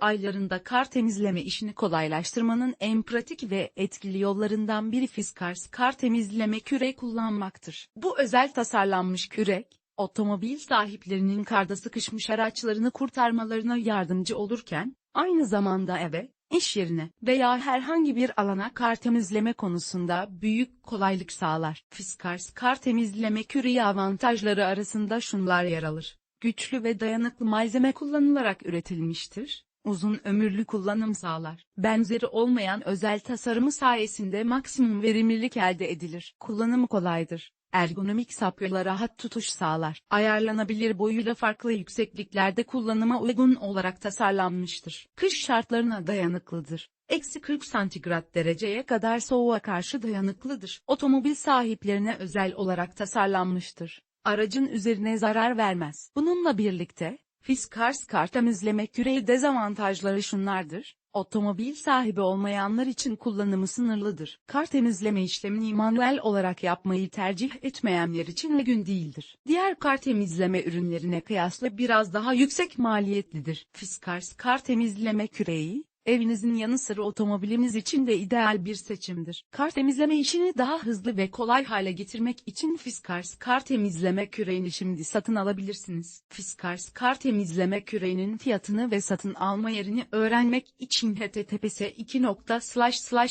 aylarında kar temizleme işini kolaylaştırmanın en pratik ve etkili yollarından biri Fiskars kar temizleme küreği kullanmaktır. Bu özel tasarlanmış kürek, otomobil sahiplerinin karda sıkışmış araçlarını kurtarmalarına yardımcı olurken, aynı zamanda eve, iş yerine veya herhangi bir alana kar temizleme konusunda büyük kolaylık sağlar. Fiskars kar temizleme küreği avantajları arasında şunlar yer alır. Güçlü ve dayanıklı malzeme kullanılarak üretilmiştir. Uzun ömürlü kullanım sağlar. Benzeri olmayan özel tasarımı sayesinde maksimum verimlilik elde edilir. Kullanımı kolaydır. Ergonomik sapyola rahat tutuş sağlar. Ayarlanabilir boyuyla farklı yüksekliklerde kullanıma uygun olarak tasarlanmıştır. Kış şartlarına dayanıklıdır. Eksi 40 santigrat dereceye kadar soğuğa karşı dayanıklıdır. Otomobil sahiplerine özel olarak tasarlanmıştır. Aracın üzerine zarar vermez. Bununla birlikte, Fiskars kar temizleme küreği dezavantajları şunlardır. Otomobil sahibi olmayanlar için kullanımı sınırlıdır. Kar temizleme işlemini manuel olarak yapmayı tercih etmeyenler için uygun değildir. Diğer kar temizleme ürünlerine kıyasla biraz daha yüksek maliyetlidir. Fiskars kar temizleme küreği, evinizin yanı sıra otomobiliniz için de ideal bir seçimdir. Kar temizleme işini daha hızlı ve kolay hale getirmek için Fiskars kar temizleme küreğini şimdi satın alabilirsiniz. Fiskars kar temizleme küreğinin fiyatını ve satın alma yerini öğrenmek için https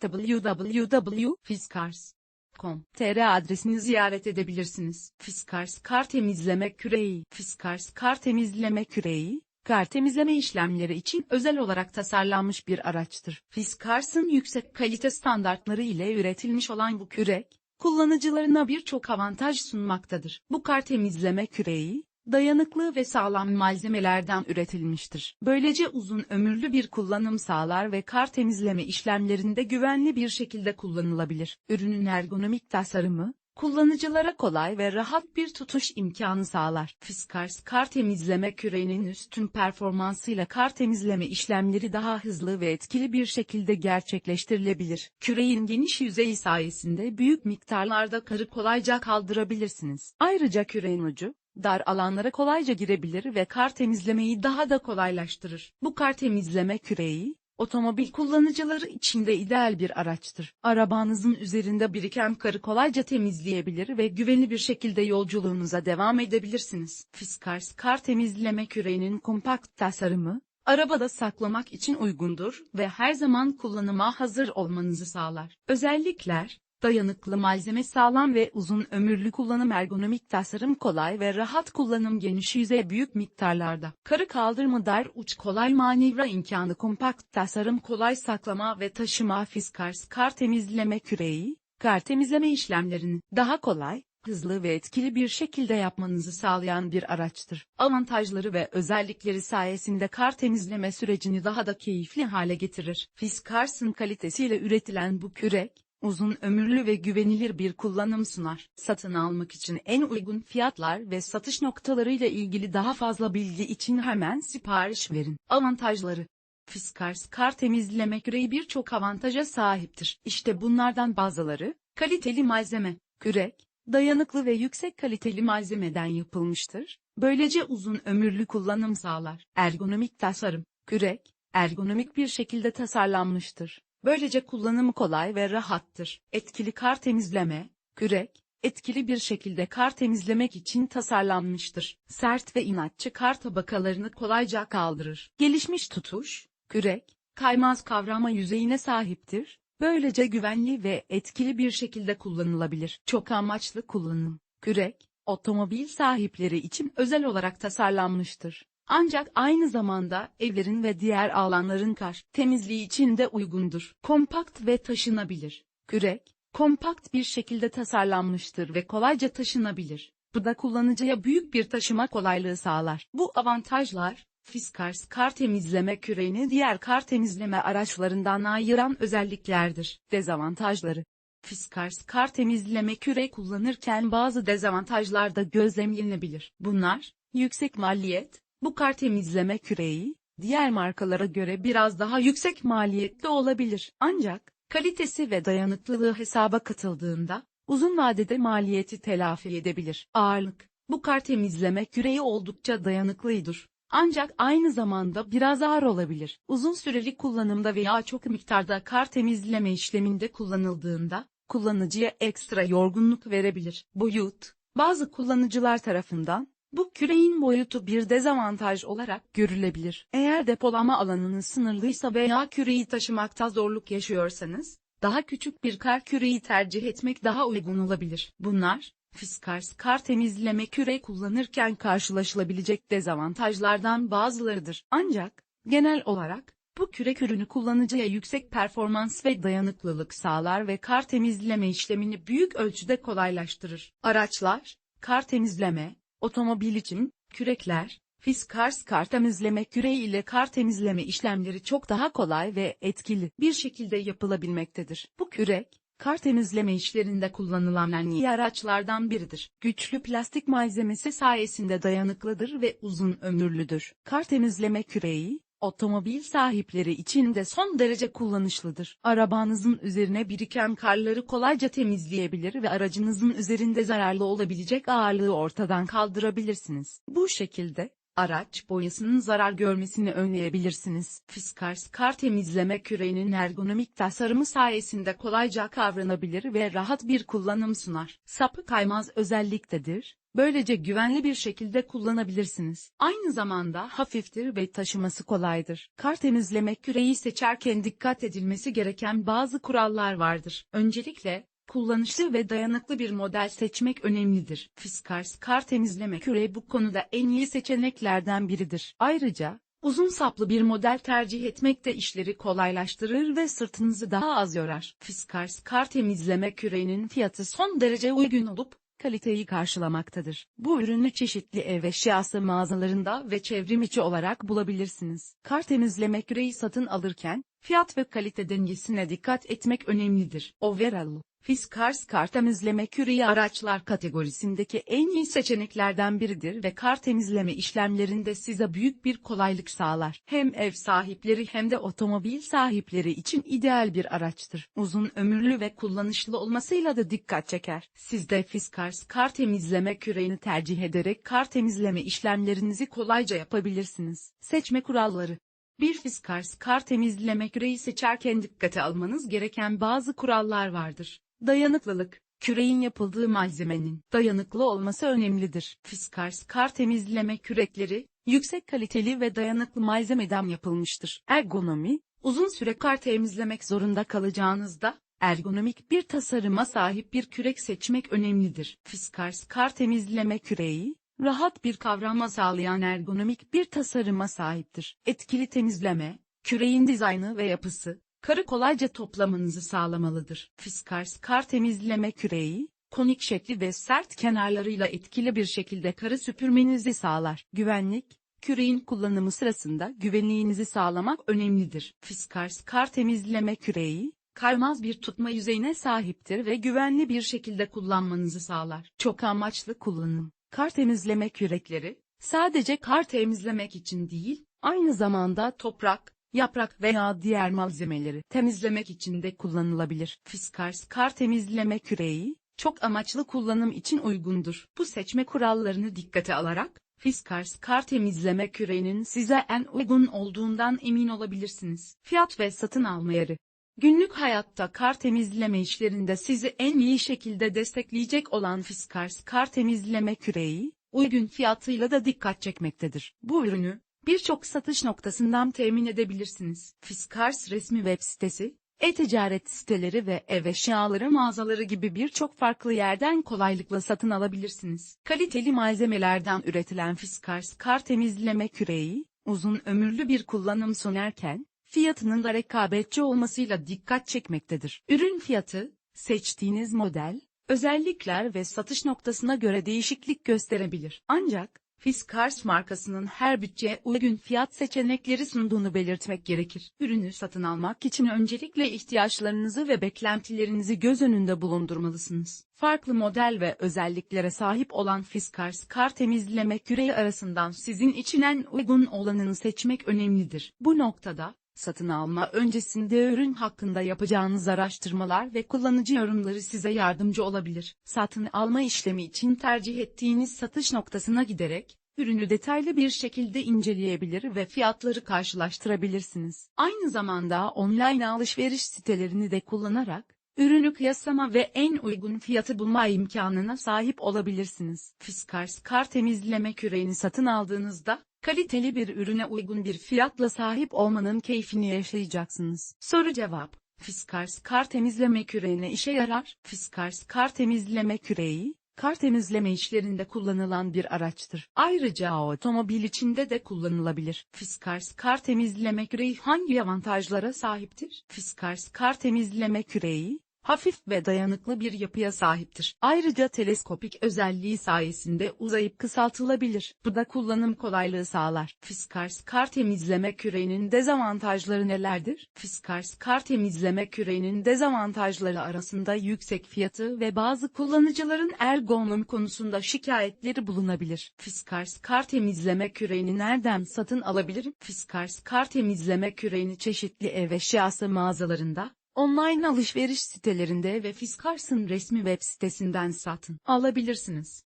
www.fiskars.com.tr adresini ziyaret edebilirsiniz. Fiskars kar temizleme küreği Fiskars kar temizleme küreği Kar temizleme işlemleri için özel olarak tasarlanmış bir araçtır. Fiskars'ın yüksek kalite standartları ile üretilmiş olan bu kürek, kullanıcılarına birçok avantaj sunmaktadır. Bu kar temizleme küreği, dayanıklı ve sağlam malzemelerden üretilmiştir. Böylece uzun ömürlü bir kullanım sağlar ve kar temizleme işlemlerinde güvenli bir şekilde kullanılabilir. Ürünün ergonomik tasarımı, kullanıcılara kolay ve rahat bir tutuş imkanı sağlar. Fiskars kar temizleme küreğinin üstün performansıyla kar temizleme işlemleri daha hızlı ve etkili bir şekilde gerçekleştirilebilir. Küreğin geniş yüzeyi sayesinde büyük miktarlarda karı kolayca kaldırabilirsiniz. Ayrıca küreğin ucu, dar alanlara kolayca girebilir ve kar temizlemeyi daha da kolaylaştırır. Bu kar temizleme küreği, otomobil kullanıcıları için de ideal bir araçtır. Arabanızın üzerinde biriken karı kolayca temizleyebilir ve güvenli bir şekilde yolculuğunuza devam edebilirsiniz. Fiskars kar temizleme küreğinin kompakt tasarımı, arabada saklamak için uygundur ve her zaman kullanıma hazır olmanızı sağlar. Özellikler, Dayanıklı malzeme sağlam ve uzun ömürlü kullanım ergonomik tasarım kolay ve rahat kullanım geniş yüzey büyük miktarlarda. Karı kaldırma dar uç kolay manevra imkanı kompakt tasarım kolay saklama ve taşıma fiskars kar temizleme küreği, kar temizleme işlemlerini daha kolay, hızlı ve etkili bir şekilde yapmanızı sağlayan bir araçtır. Avantajları ve özellikleri sayesinde kar temizleme sürecini daha da keyifli hale getirir. Fiskars'ın kalitesiyle üretilen bu kürek, uzun ömürlü ve güvenilir bir kullanım sunar. Satın almak için en uygun fiyatlar ve satış noktalarıyla ilgili daha fazla bilgi için hemen sipariş verin. Avantajları Fiskars kar temizleme küreği birçok avantaja sahiptir. İşte bunlardan bazıları, kaliteli malzeme, kürek, dayanıklı ve yüksek kaliteli malzemeden yapılmıştır. Böylece uzun ömürlü kullanım sağlar. Ergonomik tasarım, kürek, ergonomik bir şekilde tasarlanmıştır. Böylece kullanımı kolay ve rahattır. Etkili kar temizleme, kürek, etkili bir şekilde kar temizlemek için tasarlanmıştır. Sert ve inatçı kar tabakalarını kolayca kaldırır. Gelişmiş tutuş, kürek, kaymaz kavrama yüzeyine sahiptir. Böylece güvenli ve etkili bir şekilde kullanılabilir. Çok amaçlı kullanım, kürek, otomobil sahipleri için özel olarak tasarlanmıştır. Ancak aynı zamanda evlerin ve diğer alanların kar temizliği için de uygundur. Kompakt ve taşınabilir. Kürek, kompakt bir şekilde tasarlanmıştır ve kolayca taşınabilir. Bu da kullanıcıya büyük bir taşıma kolaylığı sağlar. Bu avantajlar, Fiskars kar temizleme küreğini diğer kar temizleme araçlarından ayıran özelliklerdir. Dezavantajları Fiskars kar temizleme küre kullanırken bazı dezavantajlar da gözlemlenebilir. Bunlar, yüksek maliyet, bu kar temizleme küreği, diğer markalara göre biraz daha yüksek maliyetli olabilir. Ancak, kalitesi ve dayanıklılığı hesaba katıldığında, uzun vadede maliyeti telafi edebilir. Ağırlık, bu kar temizleme küreği oldukça dayanıklıdır. Ancak aynı zamanda biraz ağır olabilir. Uzun süreli kullanımda veya çok miktarda kar temizleme işleminde kullanıldığında, kullanıcıya ekstra yorgunluk verebilir. Boyut, bazı kullanıcılar tarafından, bu küreğin boyutu bir dezavantaj olarak görülebilir. Eğer depolama alanınız sınırlıysa veya küreği taşımakta zorluk yaşıyorsanız, daha küçük bir kar küreği tercih etmek daha uygun olabilir. Bunlar, Fiskars kar temizleme küre kullanırken karşılaşılabilecek dezavantajlardan bazılarıdır. Ancak, genel olarak, bu kürek ürünü kullanıcıya yüksek performans ve dayanıklılık sağlar ve kar temizleme işlemini büyük ölçüde kolaylaştırır. Araçlar, kar temizleme, otomobil için, kürekler, Fiskars kar temizleme küreği ile kar temizleme işlemleri çok daha kolay ve etkili bir şekilde yapılabilmektedir. Bu kürek, kar temizleme işlerinde kullanılan en iyi araçlardan biridir. Güçlü plastik malzemesi sayesinde dayanıklıdır ve uzun ömürlüdür. Kar temizleme küreği, otomobil sahipleri için de son derece kullanışlıdır. Arabanızın üzerine biriken karları kolayca temizleyebilir ve aracınızın üzerinde zararlı olabilecek ağırlığı ortadan kaldırabilirsiniz. Bu şekilde, araç boyasının zarar görmesini önleyebilirsiniz. Fiskars kar temizleme küreğinin ergonomik tasarımı sayesinde kolayca kavranabilir ve rahat bir kullanım sunar. Sapı kaymaz özelliktedir. Böylece güvenli bir şekilde kullanabilirsiniz. Aynı zamanda hafiftir ve taşıması kolaydır. Kar temizleme küreği seçerken dikkat edilmesi gereken bazı kurallar vardır. Öncelikle, kullanışlı ve dayanıklı bir model seçmek önemlidir. Fiskars kar temizleme küreği bu konuda en iyi seçeneklerden biridir. Ayrıca, uzun saplı bir model tercih etmek de işleri kolaylaştırır ve sırtınızı daha az yorar. Fiskars kar temizleme küreğinin fiyatı son derece uygun olup, kaliteyi karşılamaktadır. Bu ürünü çeşitli ev eşyası mağazalarında ve çevrim içi olarak bulabilirsiniz. Kar temizleme küreği satın alırken, fiyat ve kalite dengesine dikkat etmek önemlidir. Overall, Fiskars kar temizleme küreği araçlar kategorisindeki en iyi seçeneklerden biridir ve kar temizleme işlemlerinde size büyük bir kolaylık sağlar. Hem ev sahipleri hem de otomobil sahipleri için ideal bir araçtır. Uzun ömürlü ve kullanışlı olmasıyla da dikkat çeker. Siz de Fiskars kar temizleme küreğini tercih ederek kar temizleme işlemlerinizi kolayca yapabilirsiniz. Seçme kuralları bir Fiskars kar temizleme küreği seçerken dikkate almanız gereken bazı kurallar vardır. Dayanıklılık, küreğin yapıldığı malzemenin dayanıklı olması önemlidir. Fiskars kar temizleme kürekleri, yüksek kaliteli ve dayanıklı malzemeden yapılmıştır. Ergonomi, uzun süre kar temizlemek zorunda kalacağınızda, ergonomik bir tasarıma sahip bir kürek seçmek önemlidir. Fiskars kar temizleme küreği, rahat bir kavrama sağlayan ergonomik bir tasarıma sahiptir. Etkili temizleme, küreğin dizaynı ve yapısı, karı kolayca toplamanızı sağlamalıdır. Fiskars kar temizleme küreği, konik şekli ve sert kenarlarıyla etkili bir şekilde karı süpürmenizi sağlar. Güvenlik, küreğin kullanımı sırasında güvenliğinizi sağlamak önemlidir. Fiskars kar temizleme küreği, kaymaz bir tutma yüzeyine sahiptir ve güvenli bir şekilde kullanmanızı sağlar. Çok amaçlı kullanım. Kar temizleme kürekleri, sadece kar temizlemek için değil, aynı zamanda toprak, yaprak veya diğer malzemeleri temizlemek için de kullanılabilir. Fiskars kar temizleme küreği, çok amaçlı kullanım için uygundur. Bu seçme kurallarını dikkate alarak, Fiskars kar temizleme küreğinin size en uygun olduğundan emin olabilirsiniz. Fiyat ve satın alma yeri Günlük hayatta kar temizleme işlerinde sizi en iyi şekilde destekleyecek olan Fiskars kar temizleme küreği, uygun fiyatıyla da dikkat çekmektedir. Bu ürünü, birçok satış noktasından temin edebilirsiniz. Fiskars resmi web sitesi, e-ticaret siteleri ve ev eşyaları mağazaları gibi birçok farklı yerden kolaylıkla satın alabilirsiniz. Kaliteli malzemelerden üretilen Fiskars kar temizleme küreği, uzun ömürlü bir kullanım sunarken, fiyatının da rekabetçi olmasıyla dikkat çekmektedir. Ürün fiyatı, seçtiğiniz model, özellikler ve satış noktasına göre değişiklik gösterebilir. Ancak, Fiskars markasının her bütçeye uygun fiyat seçenekleri sunduğunu belirtmek gerekir. Ürünü satın almak için öncelikle ihtiyaçlarınızı ve beklentilerinizi göz önünde bulundurmalısınız. Farklı model ve özelliklere sahip olan Fiskars kar temizleme küreği arasından sizin için en uygun olanını seçmek önemlidir. Bu noktada, satın alma öncesinde ürün hakkında yapacağınız araştırmalar ve kullanıcı yorumları size yardımcı olabilir. Satın alma işlemi için tercih ettiğiniz satış noktasına giderek, ürünü detaylı bir şekilde inceleyebilir ve fiyatları karşılaştırabilirsiniz. Aynı zamanda online alışveriş sitelerini de kullanarak, ürünü kıyaslama ve en uygun fiyatı bulma imkanına sahip olabilirsiniz. Fiskars kar temizleme küreğini satın aldığınızda, kaliteli bir ürüne uygun bir fiyatla sahip olmanın keyfini yaşayacaksınız. Soru cevap Fiskars kar temizleme küreğine işe yarar. Fiskars kar temizleme küreği, kar temizleme işlerinde kullanılan bir araçtır. Ayrıca otomobil içinde de kullanılabilir. Fiskars kar temizleme küreği hangi avantajlara sahiptir? Fiskars kar temizleme küreği, hafif ve dayanıklı bir yapıya sahiptir. Ayrıca teleskopik özelliği sayesinde uzayıp kısaltılabilir. Bu da kullanım kolaylığı sağlar. Fiskars kar temizleme küreğinin dezavantajları nelerdir? Fiskars kar temizleme küreğinin dezavantajları arasında yüksek fiyatı ve bazı kullanıcıların ergonom konusunda şikayetleri bulunabilir. Fiskars kar temizleme küreğini nereden satın alabilirim? Fiskars kar temizleme küreğini çeşitli ev eşyası mağazalarında, Online alışveriş sitelerinde ve Fiskars'ın resmi web sitesinden satın alabilirsiniz.